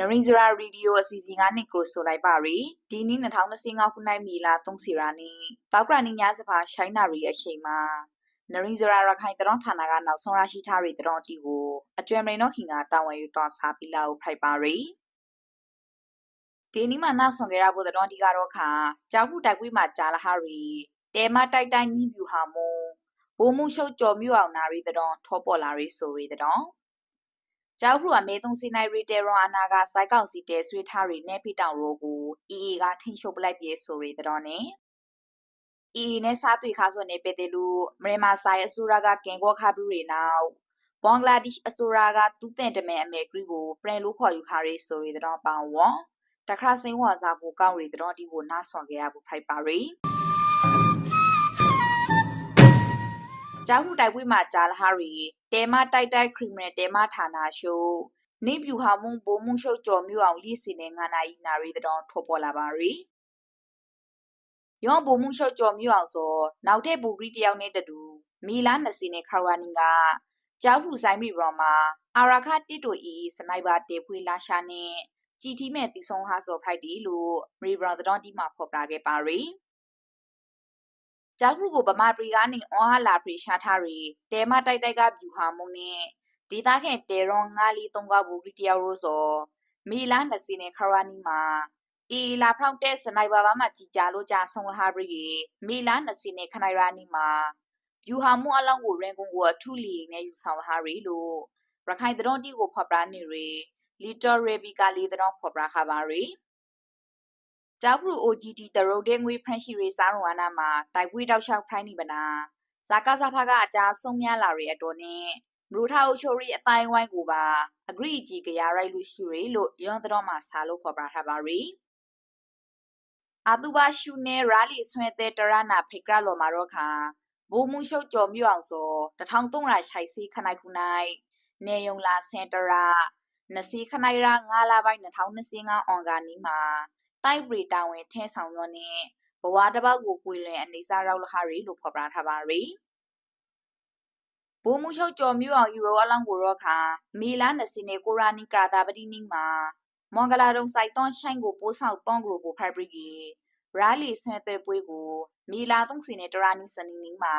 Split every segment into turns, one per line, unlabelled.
နရင်ဇရာရေဒီယိုအစီအစဉ်ကနေကိုဆိုလိုက်ပါရီဒီနေ့2025ခုနှစ်မီလာ3စီရာနီတောက်ကရနီညစပါရှိုင်းနာရီအချိန်မှာနရင်ဇရာရခိုင်တရောဌာနကနောက်ဆုံးရရှိထားတဲ့တရောတီကိုအကျွမ်းမရင်တော့ခင်ကတာဝန်ယူတော်စားပြီးလာကိုဖိုက်ပါရီဒီနေ့မှနောက်ဆောင်ကြရဖို့တရောတီကတော့ခါကြောက်မှုတိုက်ပွဲမှာကြာလာဟာရီတဲမတိုက်တိုင်းနီးပြူဟာမုံဘိုးမှုရှုပ်ကြော်မြူအောင်နာရီတရောထောပေါ်လာရီဆိုရီတရော ကျောက်ဖရူအမေသုံးစီနိုင်ရီတေရွန်အနာကစိုက်ကောင်စီတဲဆွေးထားရီနဲ့ဖိတောင်ရိုကို EA ကထိန်ချုပ်ပလိုက်ပြေဆိုရီတော်နဲ့ EA နဲ့စားတွေ့ခါဆိုနေပေတယ်လို့မြန်မာဆိုင်အစိုးရကကင်ကောခါပြူရီနောက်ဘင်္ဂလားဒေ့ရှ်အစိုးရကသူ့တဲ့တမဲအမေဂရီကိုပြန်လို့ခေါ်ယူခါရီဆိုရီတော်ပောင်ဝွန်တခါစင်းဝါစားဖို့ကောင်းရီတော်ဒီကိုနားဆောင်ခဲ့ရဖို့ဖိုက်ပါရီ ကျောင်းမှုတိုက်ပွဲမှာကြာလာဟာရီတဲမတိုက်တိုက်ခရီမနယ်တဲမဌာနရှုနေပြူဟာမုံဘိုးမှုရှုပ်ကြော်မြို့အောင်လိစီနေငါနာဤနာရီတောင်ထောပေါ်လာပါရီယောဘိုးမှုရှုပ်ကြော်မြို့အောင်ဆိုနောက်တဲ့ဘူဂရီတယောက်နဲ့တူမီလာနစီနေခရဝနီကကျောက်ဖူဆိုင်မီရောမှာအာရာခတစ်တိုဤစနိုက်ပါတေဖွေလာရှာနေကြည်တီမဲ့တီဆုံဟာဆိုဖိုက်တီလို့မရီဘရာတော်ဒီမှာဖော်ပြခဲ့ပါရီ ကြောက်ခုကိုဗမာပြည်ကနေအွန်ဟာလာပရီရှာထားရီတဲမတိုက်တိုက်ကဗျူဟာမုံနဲ့ဒေသခံတဲရွန်ငါလီတုံကဘူရီတယောက်ရိုးစောမီလာနစီနေခရာနီမှာအီလာဖောက်တဲ့စနိုက်ပါဘာမှာကြည်ကြလို့ကြာဆုံးလာပြီမီလာနစီနေခနိုင်ရာနီမှာဗျူဟာမှုအလောင်းကိုရင်ကုန်ကိုအထူလီနဲ့ယူဆောင်လာရီလို့ရခိုင်တရွန်တီကိုဖော်ပြနေရီလီတော်ရေဘီကာလီတရွန်ဖော်ပြခါပါရီ ကျောက်ပူ OGT တရုတ်တဲ့ငွေဖရန့်ရှိရေးစားရုံအနာမှာတိုက်ပွဲတောက်လျှောက်ဖိုင်းနေပနာဇာကာဇာဖာကအကြာဆုံးများလာရအတော်နဲ့မရူထာအုပ်ချုပ်ရေးအတိုင်းဝိုင်းကိုပါအဂရိကြီးကြရရိုက်လို့ရှိရလို့ရွန်တော်မှာစားလို့ခေါ်ပါထားပါရီအတူပါရှုနေရာလီဆွဲတဲ့တရနာဖိကရလော်မာတော့ခါဘိုးမှုရှုပ်ကြော်မြအောင်စော1300ရှိုက်စီခနိုင်ခုနိုင်နေယုံလာစင်တရာနစီခနိုင်ရာ9လပိုင်း2025အွန်ဂါနီမှာ တိုက်ပရီတာဝန်ထင်းဆောင်ရောနဲ့ဘဝတစ်ပေါက်ကိုကွေလွင်အနေစားရောက်လခရီလို့ဖော်ပြထားပါရီဘိုးမှုချုပ်ကျော်မြို့အောင်ယူရိုအလောင်းကိုရောခါမီလာနစီနေကိုရာနီကာတာပတိနီမှာမွန်ဂလာတုံစိုက်သွန်ရှိုင်းကိုပိုးဆောက်သွန်ဂရိုကိုဖိုက်ဘရီကီရာလီဆွဲတဲ့ပွဲကိုမီလာသုံးစီနေတရာနီစနီနီမှာ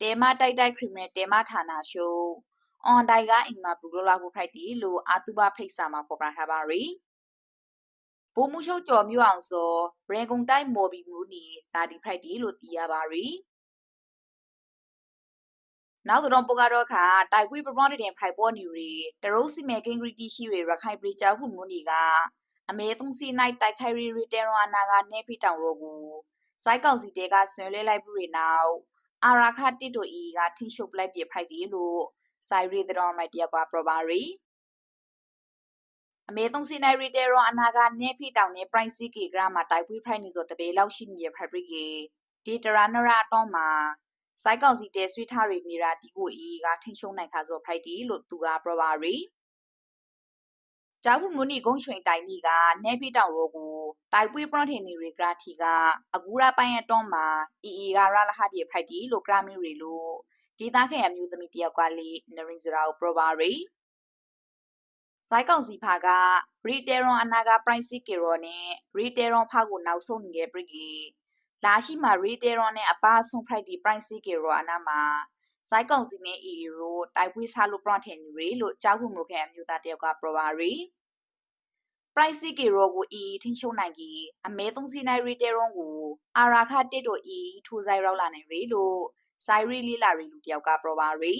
တဲမတိုက်တိုက်ခရီမနယ်တဲမဌာနရှိုးအွန်တိုင်ကအင်မာဘူလိုလာကိုဖိုက်တီလို့အာတူဘာဖိတ်စာမှာဖော်ပြထားပါရီ ဘိုးမှုရှုပ်ကျော်မြို့အောင်စောရေကုံတိုင်းမော်ဘီမူနီစာဒီဖိုက်တီလို့သိရပါရီနောက်တော့ပုကတော့ခါတိုက်ပွဲပပတဲ့ဖိုက်ပေါ်နေရီတရုတ်စီမဲကင်ဂရီတီရှိရီရခိုင်ပြည်ကြောက်မှုမူနီကအမေသုံးစီနိုင်တိုက်ခိုက်ရီရီတဲရောအနာကနေဖိတောင်ရောကိုစိုက်ကောင်စီတဲကဆွဲလဲလိုက်ပြီးနောက်အာရာခတစ်တို့ဤကထိရှုပ်ပလိုက်ပြဖိုက်တီလို့စိုက်ရီတော်မိုက်တယောက်ကပရပါရီ အမေသုံးစီနိုင်ရီတဲရောအနာကနေဖိတောင်နေပရိုင်စီကီဂရမှာတိုက်ပွဲဖိုက်နေဆိုတပေလောက်ရှိနေရဖက်ဘရီကဒီတရာနရာတော့မှာစိုက်ကောင်စီတဲဆွေးထားရီနေတာဒီကိုအီကထိန်ရှုံနိုင်ခါဆိုဖိုက်တီလို့သူကပြောပါရီကျောက်မှုမနီဂုံချွင်တိုင်နီကနေဖိတောင်ရောကိုတိုက်ပွေးပရထင်နီရီဂရာထီကအကူရာပိုင်းအတော့မှာအီအီကရလဟဒီဖိုက်တီလို့ဂရမီရီလို့ဒေသခံအမျိုးသမီးတယောက်ကလေနရင်စရာကိုပြောပါရီ ဇိုက်ကောင်စီဖာကရီတေရွန်အနာကပရိုင်စီကေရောနဲ့ရီတေရွန်ဖာကိုနောက်ဆုံးနေခဲ့ပြီလာရှိမှာရီတေရွန်နဲ့အပါဆုံးဖိုက်ဒီပရိုင်စီကေရောအနာမှာဇိုက်ကောင်စီနဲ့အီရိုတိုက်ပွဲစားလို့ပရထင်ယူရီလို့ကြောက်မှုမို့ခဲ့အမျိုးသားတယောက်ကပြောပါရီပရိုက်စီကေရောကိုအီထင်းရှုံနိုင်ကြီးအမဲသုံးစီနိုင်ရီတေရွန်ကိုအာရာခတစ်တို့အီထူဆိုင်ရောက်လာနိုင်ရီလို့ဆိုင်ရီလီလာရီလူတယောက်ကပြောပါရီ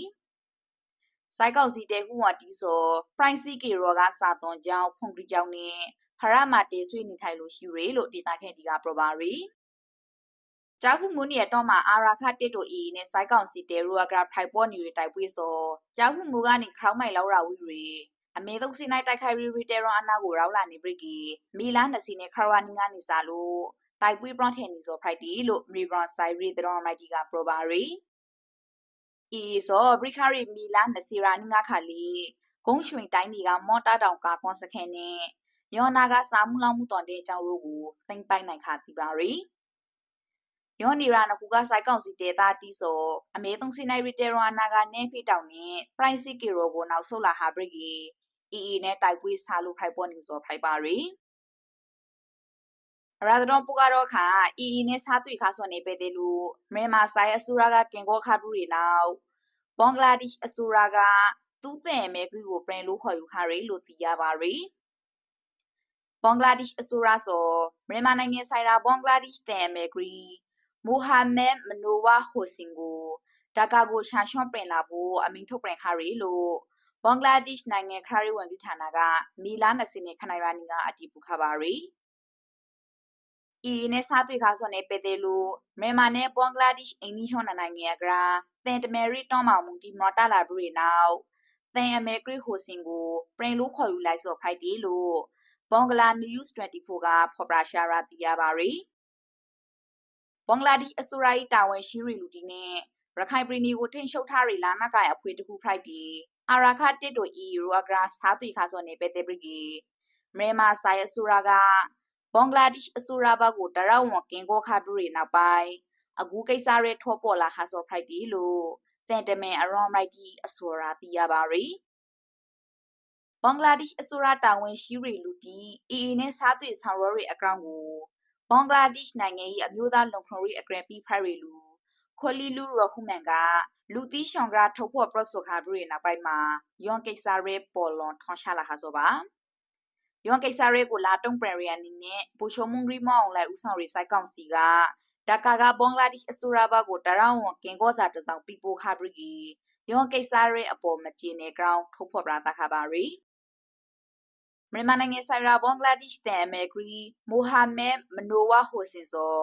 စိုက်ကောက်စီတဲ့ဟူဝတီဆိုပရိုင်စီကေရောကစာသွန်ကြောင်းဖုန်ကရီကြောင်းနဲ့ဖရမတေဆွေးနေထိုင်လို့ရှိရလို့ဒေတာခဲ့ဒီကပရပါရီကျောက်ခုမွနီရတော့မှာအာရာခတစ်တို့အီနဲ့စိုက်ကောင်စီတဲရူအဂရာဖိုင်ပေါ်နေရတိုက်ပွေးစောကျောက်ခုမူကနေခေါင်းမိုင်လောက်ရာဝီရီအမေသုံးစီနိုင်တိုက်ခိုက်ရီရီတဲရွန်အနာကိုရောက်လာနေပြီကီမီလာနစီနဲ့ခရဝနီကနေစားလို့တိုက်ပွေးပရထန်နီဆိုဖိုက်တီလို့မီဘရွန်ဆိုင်ရီတတော်မိုက်တီကပရပါရီ အီဆိုဘရိခရီမီလာနစီရာနီငါခါလီဂုံးရွှင်တိုင်းဒီကမော်တာတောင်ကာကွန်စခဲနဲ့ယောနာကစာမှုလောက်မှုတော်တဲ့အကြောင်းတို့ကိုသိမ့်ပိုက်နိုင်ခါတီပါရီယောနီရာနကူကဆိုင်ကောင်စီတေတာတီဆိုအမေသုံးစီနိုင်ရီတေရဝနာကနေဖိတောင်နဲ့ပရိုင်စီကီရိုကိုနောက်ဆုတ်လာဟာဘရီကီ AA နဲ့တိုက်ပွဲဆာလို့ဖိုက်ပေါ်နေစောဖိုက်ပါရီ ရာဒတော်ပူကတော့ခါ AA နဲ့စားတွေ့ခါစောနေပဲတဲ့လူမြန်မာဆိုင်အစူရာကကင်ကောခါဘူးတွေနောက်ဘင်္ဂလားဒေ့ရှ်အစူရာကသူ့တဲ့မဲဂရီကိုပြန်လို့ခေါ်ယူခါရီလို့သိရပါရီဘင်္ဂလားဒေ့ရှ်အစိုးရဆိုမြန်မာနိုင်ငံဆိုင်ရာဘင်္ဂလားဒေ့ရှ်တဲ့မဲဂရီမိုဟာမက်မနိုဝါဟိုစင်ကိုဒါကာကိုရှာရှွန်ပရင်လာဖို့အမိန့်ထုတ်ပြန်ခါရီလို့ဘင်္ဂလားဒေ့ရှ်နိုင်ငံခရီးဝန်ကြီးဌာနကမီလာ20နှစ်ခနိုင်ရာနီကအတည်ပြုခပါရီ အီနဲ့စားတွေ့ခါစောနေပေတယ်လို့မြန်မာနဲ့ဘင်္ဂလားဒေ့ရှ်အိန္ဒိယနိုင်ငံကရာသင်တမယ်ရီတောင်းမောင်မူဒီမတာလာဘရီနောက်သင်အမေဂရီဟိုစင်ကိုပရင်လို့ခေါ်ယူလိုက်စောဖိုက်တီလို့ဘင်္ဂလား News 24ကဖော်ပြရှာရာသိရပါရီဘင်္ဂလားဒေ့ရှ်အစိုးရ၏တာဝန်ရှိရီလူတီနဲ့ရခိုင်ပြည်နယ်ကိုထိန်ရှုပ်ထားရီလာနာကရအဖွဲ့တခုဖိုက်တီအာရာခတစ်တို့ EU အဂရာစားသွေခါစောနေပဲတဲ့ပရီမြန်မာဆိုင်အစိုးရက ဘင်္ဂလားဒေ့ရှ်အစိုးရဘက်ကိုတရဝကင်ကိုခါဒူရီနောက်ပိုင်းအကူကိစ္စရဲထောပေါ်လာခါစောဖိုက်တီလို့တန်တမင်အရွန်မိုက်တီအစိုးရသိရပါရီဘင်္ဂလားဒေ့ရှ်အစိုးရတာဝန်ရှိရီလူတီ AA နဲ့စားသွေဆောင်ရွက်ရီအကောင့်ကိုဘင်္ဂလားဒေ့ရှ်နိုင်ငံ၏အမျိုးသားလုံခြုံရေးအကြံပေးဖိုက်ရီလူခိုလီလူရဟူမန်ကလူတီရှောင်ကထုတ်ဖို့ပရဆိုခါဘရီနောက်ပိုင်းမှာယွန်ကိစ္စရဲပေါ်လွန်ထွန်ရှာလာခါစောပါ ယွန်ကိစ္စရဲကိုလာတုံပရရီယနီနဲ့ဘူရှုံမုန်ရီမောင်လိုက်ဦးဆောင်ရီစိုက်ကောင်စီကဒါကာကဘင်္ဂလားဒေ့ရှ်အစိုးရဘက်ကိုတရောင်းဝန်ကင်ကောစာတစောင်ပြပိုခါဘရီယွန်ကိစ္စရဲအပေါ်မကျင်းနေကြောင်းထုတ်ဖော်ပြတာခါပါရီမြန်မာနိုင်ငံဆိုင်ရာဘင်္ဂလားဒေ့ရှ်တန်အမေဂရီမိုဟာမက်မနိုဝါဟိုစင်စော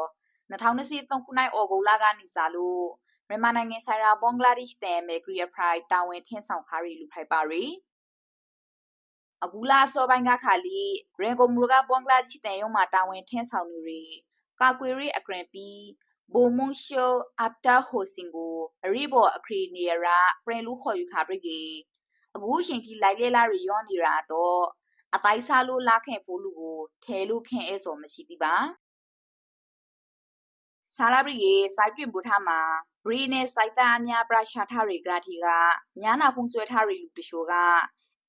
2023ခုနှစ်ဩဂုတ်လကနေစလို့မြန်မာနိုင်ငံဆိုင်ရာဘင်္ဂလားဒေ့ရှ်တန်အမေဂရီအဖရိုင်တာဝန်ထင်းဆောင်ခါရီလူဖိုက်ပါရီ အခုလာစောပိုင်းကခါလီရင်ကိုမူကဘင်္ဂလားဒေ့ရှ်တန်ရုံးမှာတာဝန်ထင်းဆောင်နေရီကာကွေရီအဂရန်ပီဘိုမွန်ရှိုအပ်တာဟိုစင်ကိုအရီဘောအခရီနီရာပရင်လူခေါ်ယူခါပရီအခုရှင်ကြီးလိုက်လေလာရီရောနေရာတော့အတိုင်းစားလို့လာခင်ပိုးလူကိုထဲလို့ခင်အဲဆိုမရှိသေးပါဆာလာဘရီရဲ့စိုက်ပြမှုထားမှာရီနဲ့စိုက်တာအများပရရှာထားရီဂရာတီကညာနာဖုန်ဆွဲထားရီလူတရှိုက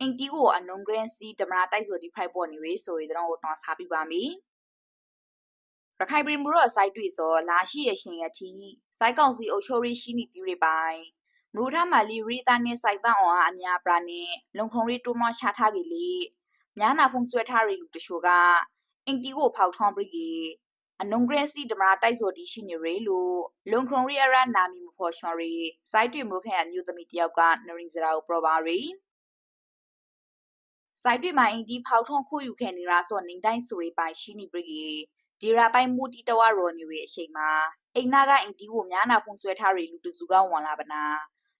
အင်တီကိုအနုံဂရန်စီတမနာတိုက်ဆိုဒီဖိုက်ပေါ်နေရီဆိုရီတော့တော့စားပြပါမီရခိုင်ပြည်မှုတော့စိုက်တွေ့ဆိုလာရှိရရှင်ရတီစိုက်ကောင်စီအုပ်ချုပ်ရေးရှိနေတီတွေပိုင်းမရူထမလီရီတာနဲ့စိုက်တန်အောင်အများပရာနဲ့လုံခုံရီတူမရှာထားကြလေညာနာဖုန်ဆွဲထားရီလူတရှိုကအင်တီကိုဖောက်ထွန်းပရီအနုံဂရစီဒမရာတိုက်ဆိုဒီရှိနေရလို့လုံခရုံရီအရနာမီမဖော်ရှော်ရီစိုက်တွေ့မလို့ခင်အမျိုးသမီးတယောက်ကနရင်စရာကိုပရပါရီ စိုက်တွေ့မှာအင်တီဖောက်ထွန်းခုယူခဲ့နေရာဆိုနေတိုင်းဆိုရီပိုင်ရှိနေပရီဒီရာပိုင်မူတီတဝရောနေရအချိန်မှာအိမ်နာကအင်တီကိုများနာဖုန်ဆွဲထားရီလူတစုကဝန်လာပနာ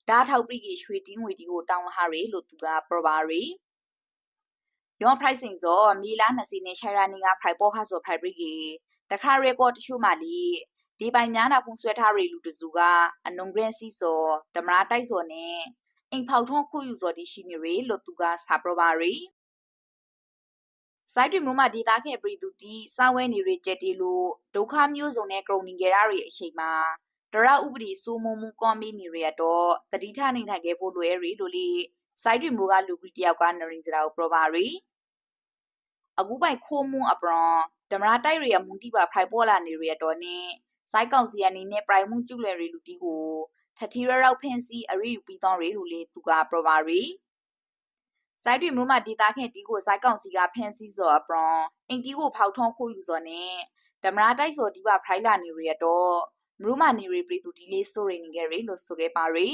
ဒါထောက်ပရီရွှေတင်းငွေတီကိုတောင်းလာရီလို့သူကပရပါရီယော pricing ဇောမီလာ20နဲ့ရှာရာနီက price ပေါ်ဟာဆို price ပြီးတခါ record တချို့မှလီဒီပိုင်များနာဖုန်ဆွဲထားရီလူတစုကအနုံဂရန်စီစောဓမရာတိုက်စောနဲ့ အိမ်ဖောက်ထုံးခုယူစောဒီရှိနေရီလို့သူကစာပရပါရီစိုက်တွင်မြို့မှာဒေတာခဲ့ပြည်သူတီစာဝဲနေရကြက်တီလို့ဒုက္ခမျိုးစုံနဲ့ကရုံနေကြရရီအချိန်မှာဒရဥပဒေစိုးမိုးမှုကွန်မီနေရတော့တတိထနေထိုင်ခဲ့ဖို့လွယ်ရီလို့လေစိုက်တွင်မြို့ကလူကြီးတယောက်ကနရင်စရာကိုပြောပါရီအခုပိုင်ခိုးမှုအပရွန်ဒမရာတိုက်ရရမူတီပါဖိုင်ပေါ်လာနေရတော့နေစိုက်ကောင်စီအနေနဲ့ပရိုင်မှုကျူလွယ်ရီလူတီကို ထထီရရောက်ဖင်စီအရိယူပြီးတော့ရီလူလေးသူကပရပါရီစိုက်တွင်မြို့မှာဒေတာခင်တီကိုစိုက်ကောင်စီကဖန်စီစောအပရွန်အင်တီကိုဖောက်ထုံးခိုးယူစောနဲ့ဓမ္မရာတိုက်စောဒီပါဖိုင်လာနေရတော့မြို့မှာနေရပြည်သူဒီလေးဆိုရနေကြရီလို့ဆိုခဲ့ပါရီ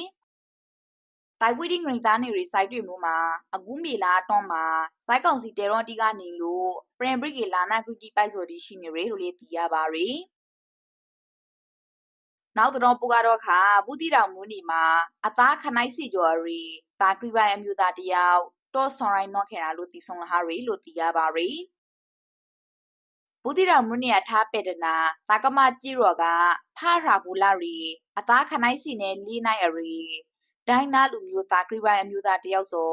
တိုက်ပွေးတင်းဂရိသားနေရီစိုက်တွေမျိုးမှာအကူးမေလာတွန်းမှာစိုက်ကောင်စီတေရွန်တီကနေလို့ပရင်ဘရစ်ကေလာနာဂရီတီပိုက်ဆိုဒီရှိနေရီလို့လေသိရပါရီ နောက်တော့ပူကတော့ခါဘူးတီတောင်မျိုးနေမှာအသားခနိုင်စီကျော်ရီတာဂရီပိုင်အမျိုးသားတယောက်တော့ဆွန်ရိုင်းနော်ခဲ့တာလို့တီဆုံလာဟာရီလို့သိရပါရီဘူးတီတော်မွနီအထားပေဒနာတာကမကြည့်ရောကဖာရာဘူလာရီအသားခနိုင်စီနဲ့လီနိုင်အရီဒိုင်းနာလူမျိုးသားဂရိပိုင်အမျိုးသားတယောက်ဆို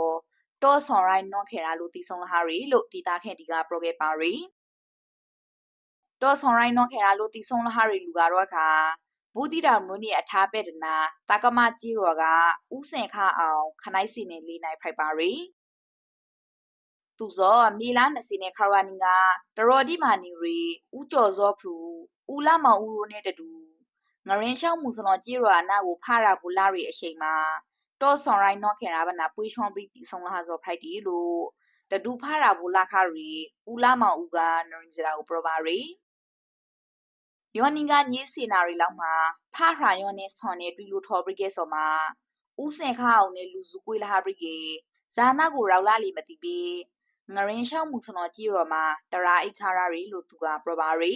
တော့ဆွန်ရိုင်းနော်ခဲ့တာလို့တီဆုံလာဟာရီလို့ဒီသားခဲ့ဒီကပရိုဂက်ပါရီတော့ဆွန်ရိုင်းနော်ခဲ့တာလို့တီဆုံလာဟာရီလူကတော့ခါ ဘူးတီတာမွနီအထားပေဒနာတာကမကြည့်ရောကဥစင်ခအောင်ခနိုင်စီနဲ့လေးနိုင်ဖိုက်ပါရီသူဇောမေလာနစီနဲ့ခရဝနီကတရော်ဒီမာနီရီဦးကျော်ဇောဖလူဦးလာမောင်ဦးရိုနဲ့တတူငရင်ရှောင်းမူစလွန်ကြေးရအနာကိုဖရဘူးလာရီအချိန်မှာတော့ဆွန်ရိုင်းနော်ခင်ရာဘနာပွေးချွန်ပြီးတီဆောင်လာဇောဖိုက်တီလို့တဒူဖရဘူးလာခရီဦးလာမောင်ဦးကနရင်စရာကိုပရပါရီ ယောနီကညေးစီနာရီလောက်မှာဖခရာယောနဲ့ဆွန်နဲ့တွေ့လို့ထော်ပရိကဲဆော်မှာဦးစင်ခအောင်နဲ့လူစုကွေးလာပရိကေဇာနာကိုရောက်လာလီမတိပြီးငရင်ရှောင်းမှုစနော်ကြည့်ရောမှာတရာအိခါရာရီလို့သူကပရပါရီ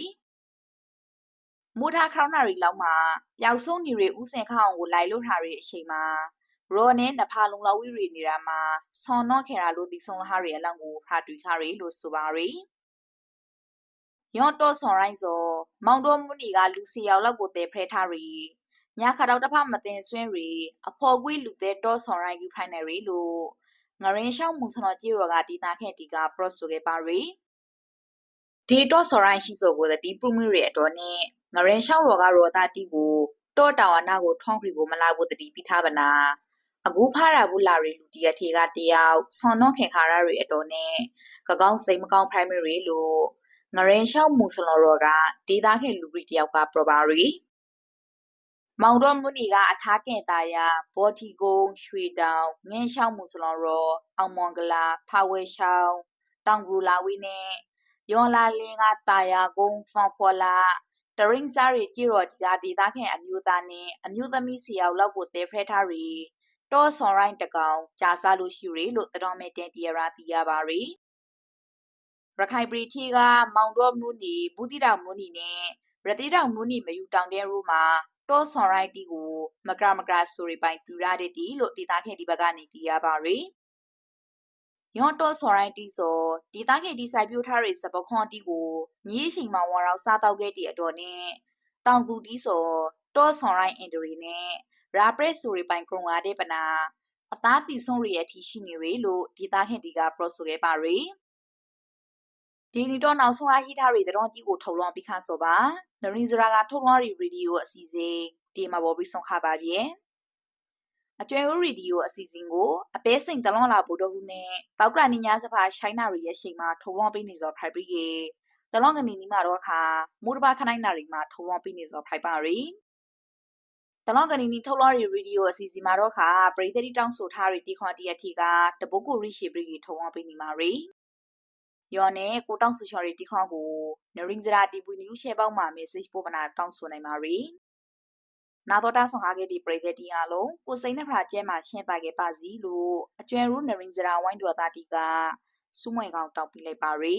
မူထာခေါင်းနာရီလောက်မှာပျောက်ဆုံးနေရီဥစင်ခအောင်ကိုလိုက်လို့ထားရီအချိန်မှာရောနဲ့နဖာလုံလောက်ဝီရီနေတာမှာဆွန်တော့ခေရာလို့ဒီဆုံးလာရီအလောင်းကိုဖာတွေ့ခါရီလို့ဆိုပါရီ ယောတော့ဆွန်ရိုင်းစောမောင်တော်မူနီကလူစီယောက်လောက်ကိုတဲဖရဲထားရီညာခါတော့တဖမတင်ဆွင်းရီအဖော်ကွေးလူတဲ့တော့ဆွန်ရိုင်းယူဖိုင်နယ်ရီလို့ငရင်ရှောင်းမူစနော်ကြည့်ရောကဒီတာခဲ့ဒီက pros ဆိုခဲ့ပါရီဒီတော့ဆော်ရိုင်းရှိဆိုကိုဒီပရမီရီအတော်နဲ့ငရင်ရှောင်းရောကရောတာတီကိုတော့တာဝနာကိုထွန်ခရီကိုမလာဘူးတတိပိထားပနာအခုဖားရဘူးလာရီလူတီရထေကတယောက်ဆွန်တော့ခင်ခါရရီအတော်နဲ့ကကောင်းစိတ်မကောင်း primary လို့ ငရင်ရှောင်းမူစလော်ရောကဒေတာခင်လူရီတယောက်က probary မောင်တော်မူနီကအထားကင်သားရဘော်ထီကုန်းရွှေတောင်ငင်းရှောင်းမူစလွန်ရောအောင်မွန်ဂလာဖာဝဲရှောင်းတောင်ဂူလာဝီနဲ့ယောလာလင်းကတာယာကုန်းဖောင်ဖော်လာတရင်စားရီကြည်ရော်ဒီကဒေသခင်အမျိုးသားနဲ့အမျိုးသမီးစီရောက်လောက်ကိုတဲဖရဲထားရီတော့ဆွန်ရိုင်းတကောင်ကြာစားလို့ရှိရီလို့တတော်မဲ့တဲတီယရာတီရပါရီ ရခိုင်ပရီထီကမောင်တော်မူနီဘူးတိတော်မူနီနဲ့ရတိတော်မူနီမယူတောင်တဲ့ရူမှာတောဆွန်ရိုက်တီကိုမကရမကရဆိုရီပိုင်ပြူရတဲ့တီလို့ဒေတာခဲ့ဒီဘက်ကနေတီးရပါရီယောတောဆွန်ရိုက်တီဆိုဒေတာခဲ့ဒီဆိုင်ပြူထားရိစပခွန်တီကိုညီးချိန်မှာဝါရောက်စားတော့ခဲ့တီအတော်နဲ့တောင်သူတီဆိုတောဆွန်ရိုက်အင်ဒရီနဲ့ရာပရက်ဆိုရီပိုင်ကရုံလာတဲ့ပနာအသားတီဆုံးရီအထိရှိနေရီလို့ဒေတာခဲ့ဒီကပရော့ဆိုခဲ့ပါရီ ဒီနီတော့နောက်ဆုံးအဟိထားရီတတော်တီကိုထုတ်လွှင့်ပြီးခါဆိုပါနရင်ဇရာကထုတ်လွှင့်ရီရေဒီယိုအစီအစဉ်ဒီမှာပေါ်ပြီးဆုံးခပါပြီအကျွဲဦးရေဒီယိုအစီအစဉ်ကိုအပဲစိန်တလွန်လာဘုဒ္ဓဟူနဲ့တောက်ကရနီညာစဖာရှိုင်းနာရီရဲ့ရှိန်မှာထုတ်လွှင့်ပြီးနေစောဖိုက်ပြီးကေတလွန်ကနီနီမှာတော့ခါမူတဘာခနိုင်နာရီမှာထုတ်လွှင့်ပြီးနေစောဖိုက်ပါရီတလောကနီနီထုတ်လွှင့်ရီရေဒီယိုအစီအစဉ်မှာတော့ခါပရိသတိတောင်းဆိုထားရီတီခွန်တီအထီကတပုတ်ကိုရိရှိပြီးထုတ်လွှင့်ပြီးနေမှာရီ ယောနဲ့ကိုတောင်းဆိုချော်ရီတီခေါကိုနရင်းစရာတီပူနျူရှဲပေါင်းမှာ message ပို့ပနာတောင်းဆိုနိုင်ပါရီနာတော်တာဆောင်ကားခဲ့ဒီပရိသတ်တီအားလုံးကိုစိန်နဲ့ဖရာကျဲမှာရှင်းတာခဲ့ပါစီလို့အကျွဲရူနရင်းစရာဝိုင်းတော်တာတီကစုမွေကောင်တောင်းပြလိုက်ပါရီ